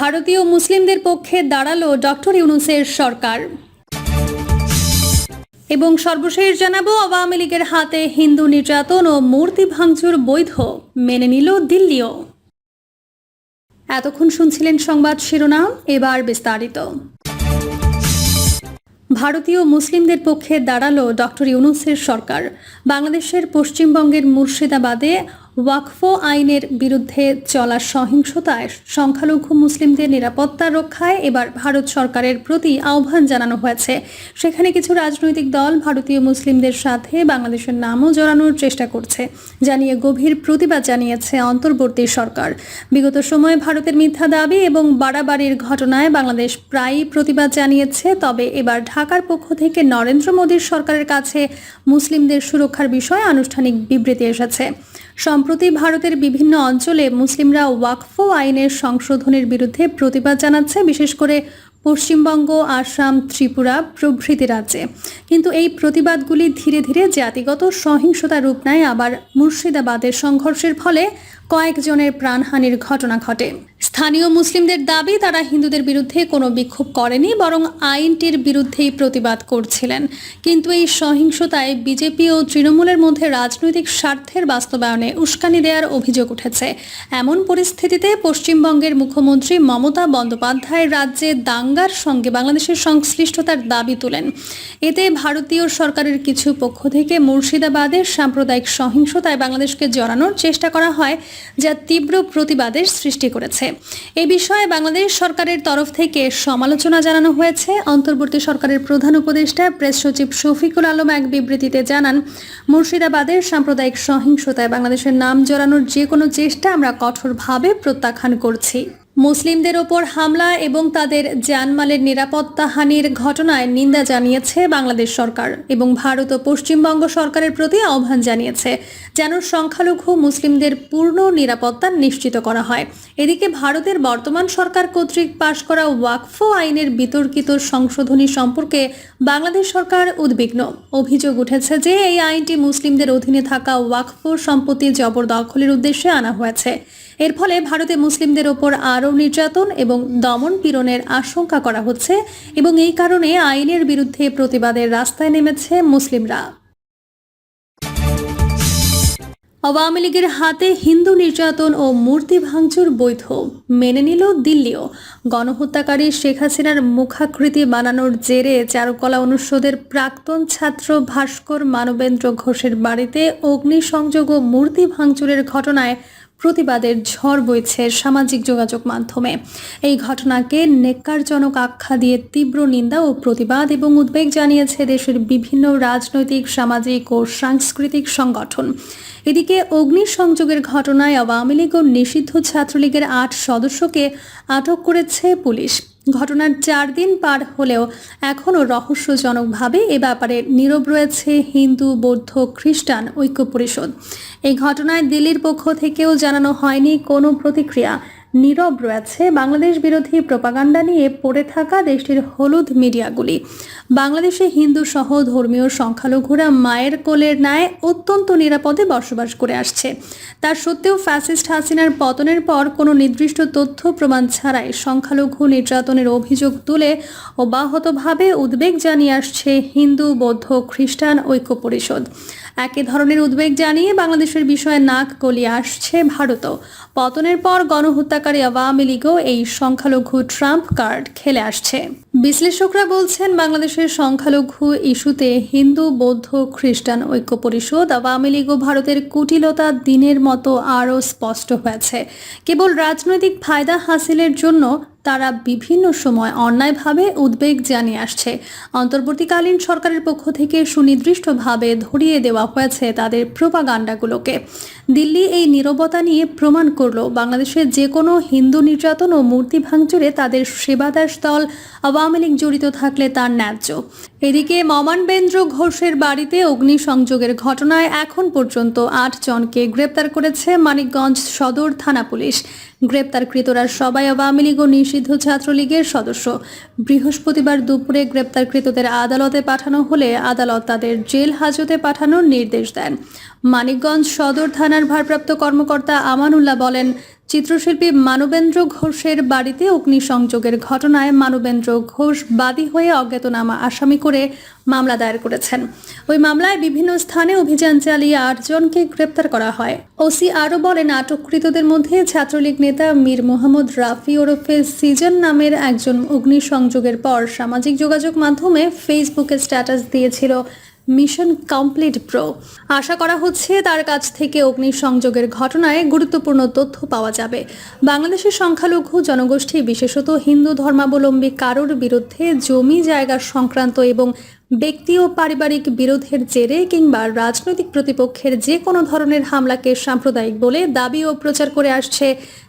ভারতীয় মুসলিমদের পক্ষে দাঁড়াল ডক্টর ইউনুসের সরকার। এবং সর্বশেষ জানাব, আওয়ামী লীগের হাতে হিন্দু নির্যাতন ও মূর্তি ভাঙচুর বৈধ মেনে নিল দিল্লিও। এতক্ষণ শুনছিলেন সংবাদ শিরোনাম, এবার বিস্তারিত। ভারতীয় মুসলিমদের পক্ষে দাঁড়াল ডক্টর ইউনুসের সরকার। বাংলাদেশের পশ্চিমবঙ্গের মুর্শিদাবাদে ওয়াকফো আইনের বিরুদ্ধে চলা সহিংসতায় সংখ্যালঘু মুসলিমদের নিরাপত্তা রক্ষায় এবার ভারত সরকারের প্রতি আহ্বান জানানো হয়েছে। সেখানে কিছু রাজনৈতিক দল ভারতীয় মুসলিমদের সাথে বাংলাদেশের নামও জড়ানোর চেষ্টা করছে, জানিয়ে গভীর প্রতিবাদ জানিয়েছে অন্তর্বর্তী সরকার। বিগত সময়ে ভারতের মিথ্যা দাবি এবং বাড়াবাড়ির ঘটনায় বাংলাদেশ প্রায়ই প্রতিবাদ জানিয়েছে, তবে এবার ঢাকার পক্ষ থেকে নরেন্দ্র মোদীর সরকারের কাছে মুসলিমদের সুরক্ষার বিষয়ে আনুষ্ঠানিক বিবৃতি এসেছে। সম্প্রতি ভারতের বিভিন্ন অঞ্চলে মুসলিমরা ওয়াকফ আইনের সংশোধনের বিরুদ্ধে প্রতিবাদ জানাচ্ছে, বিশেষ করে পশ্চিমবঙ্গ, আসাম, ত্রিপুরা প্রভৃতি রাজ্যে। কিন্তু এই প্রতিবাদগুলি ধীরে ধীরে জাতিগত সহিংসতা রূপ নেয়। আবার মুর্শিদাবাদের সংঘর্ষের ফলে কয়েকজনের প্রাণহানির ঘটনা ঘটে। স্থানীয় মুসলিমদের দাবি, তারা হিন্দুদের বিরুদ্ধে কোনো বিক্ষোভ করেনি, বরং আইনটির বিরুদ্ধেই প্রতিবাদ করছিলেন। কিন্তু এই সহিংসতায় বিজেপি ও তৃণমূলের মধ্যে রাজনৈতিক স্বার্থের বাস্তবায়নে উস্কানি দেওয়ার অভিযোগ উঠেছে। এমন পরিস্থিতিতে পশ্চিমবঙ্গের মুখ্যমন্ত্রী মমতা বন্দ্যোপাধ্যায় রাজ্যে দাঙ্গার সঙ্গে বাংলাদেশের সংশ্লিষ্টতার দাবি তোলেন। এতে ভারতীয় সরকারের কিছু পক্ষ থেকে মুর্শিদাবাদের সাম্প্রদায়িক সহিংসতায় বাংলাদেশকে জড়ানোর চেষ্টা করা হয়। যা তীব্র প্রতিবাদের সৃষ্টি করেছে। এ বিষয়ে বাংলাদেশ সরকারের তরফ থেকে সমালোচনা জানানো হয়েছে। অন্তর্বর্তী সরকারের প্রধান উপদেষ্টা, প্রেস সচিব শফিকুল আলম এক বিবৃতিতে জানান, মুর্শিদাবাদের সাম্প্রদায়িক সহিংসতায় বাংলাদেশের নাম জড়ানোর যে কোনো চেষ্টা আমরা কঠোরভাবে প্রত্যাখ্যান করছি। মুসলিমদের ওপর হামলা এবং তাদের জানমালের নিরাপত্তা হানির ঘটনায় নিন্দা জানিয়েছে বাংলাদেশ সরকার এবং ভারত ও পশ্চিমবঙ্গ সরকারের প্রতি আহ্বান জানিয়েছে যেন সংখ্যালঘু মুসলিমদের পূর্ণ নিরাপত্তা নিশ্চিত করা হয়। এদিকে ভারতের বর্তমান সরকার কর্তৃক পাশ করা ওয়াকফো আইনের বিতর্কিত সংশোধনী সম্পর্কে বাংলাদেশ সরকার উদ্বিগ্ন। অভিযোগ উঠেছে যে এই আইনটি মুসলিমদের অধীনে থাকা ওয়াকফো সম্পত্তি জবরদখলের উদ্দেশ্যে আনা হয়েছে। এর ফলে ভারতে মুসলিমদের ওপর আরও নির্যাতন এবং দমন পীড়নের আশঙ্কা করা হচ্ছে এবং এই কারণে আইনের বিরুদ্ধে প্রতিবাদের রাস্তায় নেমেছে মুসলিমরা। আওয়ামী লীগের হাতে হিন্দু নির্যাতন ও মূর্তি ভাঙচুর বৈধ। মেনে নিল দিল্লিও। গণহত্যাকারী শেখ হাসিনার মুখাকৃতি বানানোর জেরে চারুকলা অনুষদের প্রাক্তন ছাত্র ভাস্কর মানবেন্দ্র ঘোষের বাড়িতে অগ্নিসংযোগ ও মূর্তি ভাঙচুরের ঘটনায় প্রতিবাদের ঝড় বইছে সামাজিক যোগাযোগ মাধ্যমে। এই ঘটনাকে নেককারজনক আখ্যা দিয়ে তীব্র নিন্দা ও প্রতিবাদ এবং উদ্বেগ জানিয়েছে দেশের বিভিন্ন রাজনৈতিক, সামাজিক ও সাংস্কৃতিক সংগঠন। এদিকে অগ্নিসংযোগের ঘটনায় আওয়ামী লীগ ও নিষিদ্ধ ছাত্রলীগের আট সদস্যকে আটক করেছে পুলিশ। ঘটনার চার দিন পার হলেও এখনও রহস্যজনকভাবে এ ব্যাপারে নীরব রয়েছে হিন্দু, বৌদ্ধ, খ্রিস্টান ঐক্য পরিষদ এই ঘটনায় দিল্লির পক্ষ থেকেও জানানো হয়নি কোনো প্রতিক্রিয়া। নীরব রয়েছে। বাংলাদেশ বিরোধী প্রপাগান্ডা নিয়ে পড়ে থাকা দেশটির হলুদ মিডিয়াগুলি। বাংলাদেশে হিন্দু সহ ধর্মীয় সংখ্যালঘুরা মায়ের কোলের ন্যায় অত্যন্ত নিরাপদে বসবাস করে আসছে। তার সত্ত্বেও ফ্যাসিস্ট হাসিনার পতনের পর কোনো নির্দিষ্ট তথ্য প্রমাণ ছাড়াই সংখ্যালঘু নির্যাতনের অভিযোগ তুলে অব্যাহতভাবে উদ্বেগ জানিয়ে আসছে হিন্দু, বৌদ্ধ, খ্রিস্টান ঐক্য পরিষদ। একই ধরনের উদ্বেগ জানিয়ে বাংলাদেশের বিষয়ে নাক গলিয়ে আসছে ভারতও। পতনের পর গণহত্যাকারী আওয়ামী লীগও এই সংখ্যালঘু ট্রাম্প কার্ড খেলে আসছে। বিশ্লেষকরা বলছেন, বাংলাদেশের সংখ্যালঘু ইস্যুতে হিন্দু, বৌদ্ধ, খ্রিস্টান ঐক্য পরিষদ আওয়ামী লীগ ও ভারতের কুটিলতা দিনের মতো আরও স্পষ্ট হয়েছে। কেবল রাজনৈতিক ফায়দা হাসিলের জন্য তারা বিভিন্ন সময় অন্যায়ভাবে উদ্বেগ জানিয়ে আসছে। অন্তর্বর্তীকালীন সরকারের পক্ষ থেকে সুনির্দিষ্টভাবে ধরিয়ে দেওয়া হয়েছে তাদের প্রোপাগান্ডাগুলোকে। দিল্লি এই নীরবতা নিয়ে প্রমাণ করল বাংলাদেশে যে কোনো হিন্দু নির্যাতন ও মূর্তি ভাঙচুরে তাদের সেবাদাস দল আওয়ামী লীগ জড়িত থাকলে তার ন্যায্য। এদিকে মমানবেন্দ্র ঘোষের বাড়িতে অগ্নিসংযোগের ঘটনায় এখন পর্যন্ত আট জনকে গ্রেপ্তার করেছে মানিকগঞ্জ সদর থানা পুলিশ। গ্রেপ্তারকৃতরা সবাই আওয়ামী লীগ ও নিষিদ্ধ ছাত্রলীগের সদস্য। বৃহস্পতিবার দুপুরে গ্রেপ্তারকৃতদের আদালতে পাঠানো হলে আদালত তাদের জেল হাজতে পাঠানোর নির্দেশ দেন। মানিকগঞ্জ সদর থানার ভারপ্রাপ্ত কর্মকর্তা আমানুল্লাহ বলেন, চিত্রশিল্পী মানবেন্দ্র ঘোষের বাড়িতে অগ্নিসংযোগের ঘটনায় মানবেন্দ্র ঘোষ বাদী হয়ে অজ্ঞাতনামা আসামি করে মামলা দায়ের করেছেন। ওই মামলায় বিভিন্ন স্থানে অভিযান চালিয়ে আটজনকে গ্রেপ্তার করা হয়। ওসি আরও বলেন, আটককৃতদের মধ্যে ছাত্রলীগ নেতা মীর মোহাম্মদ রাফি ওরফে সিজন নামের একজন অগ্নিসংযোগের পর সামাজিক যোগাযোগ মাধ্যমে ফেসবুকে স্ট্যাটাস দিয়েছিল মিশন কমপ্লিট প্রো আশা করা হচ্ছে তার কাছ থেকে অগ্নিসংযোগের ঘটনায় গুরুত্বপূর্ণ তথ্য পাওয়া যাবে। বাংলাদেশের সংখ্যালঘু জনগোষ্ঠী, বিশেষত হিন্দু ধর্মাবলম্বী কারোর বিরুদ্ধে জমি জায়গা সংক্রান্ত এবং ব্যক্তি ও পারিবারিক বিরোধের জেরে কিংবা রাজনৈতিক প্রতিপক্ষের যে কোনো ধরনের হামলাকে সাম্প্রদায়িক বলে দাবি ও প্রচার করে আসছে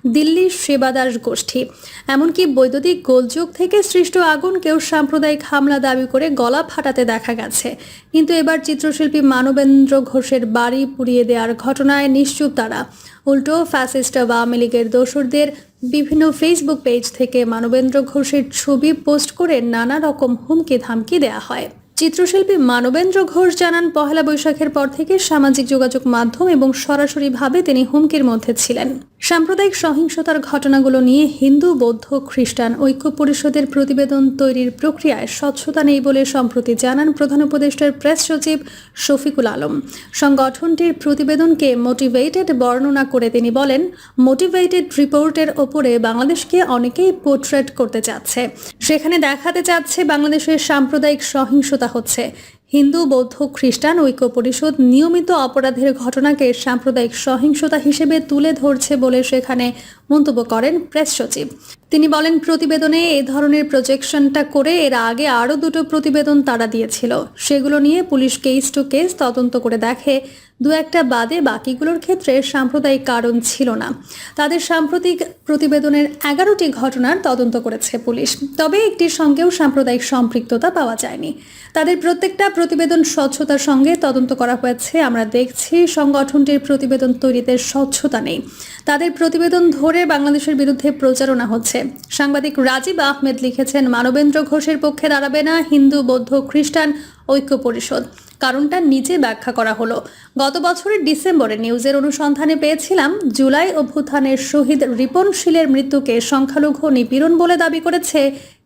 দিল্লির সেবাদাস গোষ্ঠী। এমনকি বৈদ্যুতিক গোলযোগ থেকে সৃষ্ট আগুনকেও সাম্প্রদায়িক হামলা দাবি করে গলা ফাটাতে দেখা গেছে। কিন্তু এবার চিত্রশিল্পী মানবেন্দ্র ঘোষের বাড়ি পুড়িয়ে দেওয়ার ঘটনায় নিশ্চুপ তারা। উল্টো ফ্যাসিস্ট আওয়ামী লীগের দোসরদের বিভিন্ন ফেসবুক পেজ থেকে মানবেন্দ্র ঘোষের ছবি পোস্ট করে নানা রকম হুমকি ধামকি দেওয়া হয়। চিত্রশিল্পী মানবেন্দ্র ঘোষ জানান, পহেলা বৈশাখের পর থেকে সামাজিক যোগাযোগ মাধ্যম এবং সরাসরিভাবে তিনি হুমকির মধ্যে ছিলেন। সাম্প্রদায়িক সহিংসতার ঘটনাগুলো নিয়ে হিন্দু, বৌদ্ধ, খ্রিস্টান ঐক্য পরিষদের প্রতিবেদন তৈরির প্রক্রিয়ায় স্বচ্ছতা নেই বলে সম্প্রতি জানান প্রধান উপদেষ্টার প্রেস সচিব শফিকুল আলম। সংগঠনটির প্রতিবেদনকে মোটিভেটেড বর্ণনা করে তিনি বলেন মোটিভেটেড রিপোর্টের ওপরে বাংলাদেশকে অনেকেই পোর্ট্রেট করতে চাচ্ছে। সেখানে দেখাতে চাচ্ছে বাংলাদেশের সাম্প্রদায়িক সহিংসতা হচ্ছে। হিন্দু, বৌদ্ধ, খ্রিস্টান ঐক্য পরিষদ নিয়মিত অপরাধের ঘটনাকে সাম্প্রদায়িক সহিংসতা হিসেবে তুলে ধরছে বলে সেখানে মন্তব্য করেন প্রেস সচিব। তিনি বলেন, প্রতিবেদনে এ ধরনের প্রজেকশনটা করে এর আগে আরও দুটো প্রতিবেদন তারা দিয়েছিল। সেগুলো নিয়ে পুলিশ কেস টু কেস তদন্ত করে দেখে দু একটা বাদে বাকিগুলোর ক্ষেত্রে সাম্প্রদায়িক কারণ ছিল না। তাদের সাম্প্রতিক প্রতিবেদনের এগারোটি ঘটনার তদন্ত করেছে পুলিশ। তবে একটির সঙ্গেও সাম্প্রদায়িক সম্পৃক্ততা পাওয়া যায়নি। তাদের প্রত্যেকটা প্রতিবেদন স্বচ্ছতার সঙ্গে তদন্ত করা হয়েছে। আমরা দেখছি সংগঠনটির প্রতিবেদন তৈরিতে স্বচ্ছতা নেই। তাদের প্রতিবেদন ধরে বাংলাদেশের বিরুদ্ধে প্রচারণা হচ্ছে। সাংবাদিক রাজীব আহমেদ লিখেছেন, মানবেন্দ্র ঘোষের পক্ষে দাঁড়াবে না হিন্দু, বৌদ্ধ, খ্রিস্টান ঐক্য পরিষদ। কারণটা নিচে ব্যাখ্যা করা হলো। গত বছরের ডিসেম্বরে নিউজের অনুসন্ধানে পেয়েছিলাম, জুলাই অভ্যুত্থানের শহীদ রিপন শীলের মৃত্যুকে সংখ্যালঘু নিপীড়ন বলে দাবি করেছে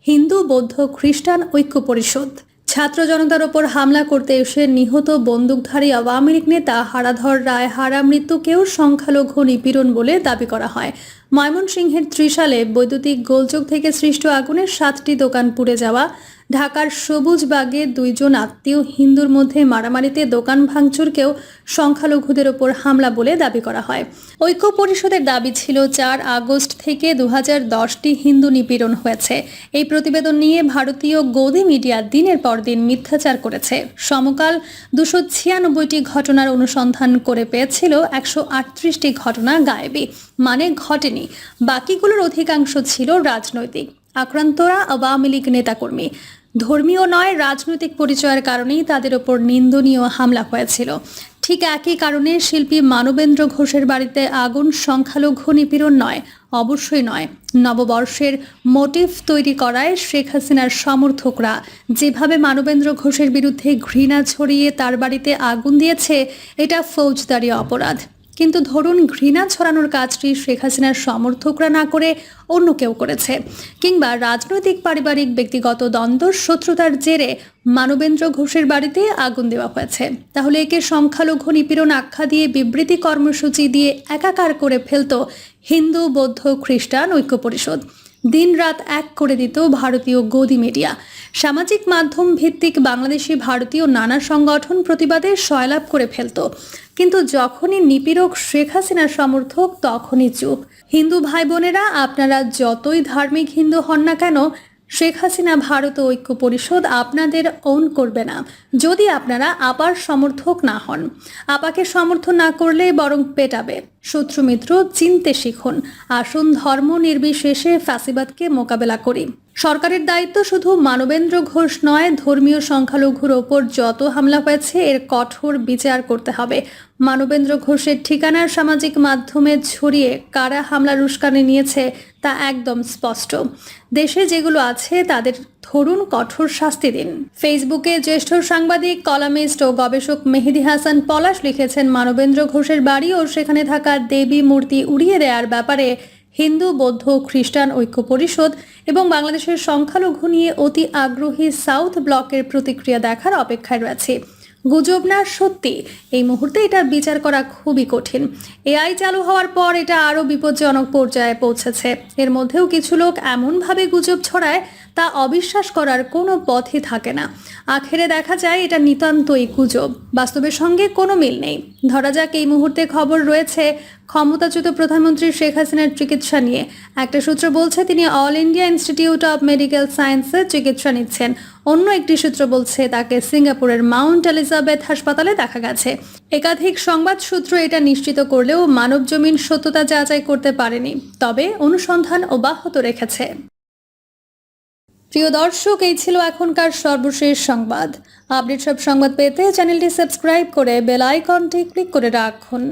হিন্দু বৌদ্ধ খ্রিস্টান ঐক্য পরিষদ। ছাত্র জনতার ওপর হামলা করতে এসে নিহত বন্দুকধারী আওয়ামী লীগ নেতা হারাধর রায় হারা মৃত্যুকেও সংখ্যালঘু নিপীড়ন বলে দাবি করা হয়। ময়মনসিংহের ত্রিশালে বৈদ্যুতিক গোলযোগ থেকে সৃষ্ট আগুনে সাতটি দোকান পুড়ে যাওয়া ঢাকার সবুজবাগে দুইজন আত্মীয় হিন্দুর মধ্যে মারামারিতে দোকান ভাঙচুরকেও সংখ্যালঘুদের ওপর হামলা বলে দাবি করা হয়। ঐক্য পরিষদের দাবি ছিল, চার আগস্ট থেকে দু হাজার দশটি হিন্দু নিপীড়ন হয়েছে। এই প্রতিবেদন নিয়ে ভারতীয় গদি মিডিয়া দিনের পর দিন মিথ্যাচার করেছে। সমকাল দুশো ছিয়ানব্বইটি ঘটনার অনুসন্ধান করে পেয়েছিল একশো আটত্রিশটি ঘটনা গায়েবী। মানে ঘটেনি। বাকিগুলোর অধিকাংশ ছিল রাজনৈতিক। আক্রান্তরা আওয়ামী লীগ নেতাকর্মী। ধর্মীয় নয়, রাজনৈতিক পরিচয়ের কারণেই তাদের ওপর নিন্দনীয় হামলা হয়েছিল। ঠিক একই কারণে শিল্পী মানবেন্দ্র ঘোষের বাড়িতে আগুন, সংখ্যালঘু নিপীড়ন নয়, অবশ্যই নয়। নববর্ষের মোটিভ তৈরি করায় শেখ হাসিনার সমর্থকরা যেভাবে মানবেন্দ্র ঘোষের বিরুদ্ধে ঘৃণা ছড়িয়ে তার বাড়িতে আগুন দিয়েছে, এটা ফৌজদারি অপরাধ। কিন্তু ধরুন ঘৃণা ছড়ানোর কাজটি শেখ হাসিনার সমর্থকরা না করে অন্য কেউ করেছে। কিংবা রাজনৈতিক, পারিবারিক, ব্যক্তিগত দ্বন্দ্ব শত্রুতার জেরে মানবেন্দ্র ঘোষের বাড়িতে আগুন দেওয়া হয়েছে। তাহলে একে সংখ্যালঘু নিপীড়ন আখ্যা দিয়ে বিবৃতি কর্মসূচি দিয়ে একাকার করে ফেলত হিন্দু, বৌদ্ধ, খ্রিস্টান ঐক্য পরিষদ। দিন রাত এক করে দিত ভারতীয় গদি মিডিয়া। সামাজিক মাধ্যম ভিত্তিক বাংলাদেশি ভারতীয় নানা সংগঠন প্রতিবাদে সয়লাভ করে ফেলত। কিন্তু যখনই নিপীড়ক শেখ হাসিনার সমর্থক, তখনই চুপ। হিন্দু ভাই বোনেরা আপনারা যতই ধার্মিক হিন্দু হন না কেন শেখ হাসিনা ভারত ঐক্য পরিষদ আপনাদের অন করবে না। যদি আপনারা আপার সমর্থক না হন, আপাকে সমর্থন না করলে বরং পেটাবে। শত্রু মিত্র চিনতে শিখুন। আসুন ধর্ম নির্বিশেষে ফ্যাসিবাদকে মোকাবেলা করি। সরকারের দায়িত্ব শুধু মানবেন্দ্র ঘোষ নয়, ধর্মীয় সংখ্যালঘুর ওপর যত হামলা হয়েছে, এর কঠোর বিচার করতে হবে। মানবেন্দ্র ঘোষের ঠিকানার সামাজিক মাধ্যমে ছড়িয়ে কারা হামলার উস্কানি নিয়েছে, তা একদম স্পষ্ট। দেশে যেগুলো আছে, তাদের ধরুন কঠোর শাস্তি দিন। ফেসবুকে জ্যেষ্ঠ সাংবাদিক, কলামিস্ট ও গবেষক মেহেদি হাসান পলাশ লিখেছেন, মানবেন্দ্র ঘোষের বাড়ি ও সেখানে থাকা দেবী মূর্তি উড়িয়ে দেওয়ার ব্যাপারে হিন্দু, বৌদ্ধ, খ্রিস্টান ঐক্য পরিষদ এবং বাংলাদেশের সংখ্যালঘু নিয়ে অতি আগ্রহী সাউথ ব্লকের প্রতিক্রিয়া দেখার অপেক্ষায় রয়েছে। গুজব না সত্যি? এই মুহূর্তে এটা বিচার করা খুবই কঠিন। এআই চালু হওয়ার পর এটা আরও বিপজ্জনক পর্যায়ে পৌঁছেছে। এর মধ্যেও কিছু লোক এমনভাবে গুজব ছড়ায়, তা অবিশ্বাস করার কোনো পথই থাকে না। আখেরে দেখা যায় এটা নিতান্তই গুজব। বাস্তবের সঙ্গে কোনো মিল নেই। ধরা যাক এই মুহূর্তে খবর রয়েছে ক্ষমতাচ্যুত প্রধানমন্ত্রী শেখ হাসিনার চিকিৎসা নিয়ে। একটা সূত্র বলছে, তিনি all India institute of medical সায়েন্সে চিকিৎসা নিচ্ছেন। অন্য একটি সূত্র বলছে, তাকে সিঙ্গাপুরের মাউন্ট এলিজাবেথ হাসপাতালে দেখা গেছে। একাধিক সংবাদ সূত্র এটা নিশ্চিত করলেও মানবজমিন সত্যতা যাচাই করতে পারেনি। তবে অনুসন্ধান অব্যাহত রেখেছে। প্রিয় দর্শক, এই ছিল এখনকার সর্বশেষ সংবাদ। আপডেট সব সংবাদ পেতে চ্যানেলটি সাবস্ক্রাইব করে বেল আইকনটি ক্লিক করে রাখুন।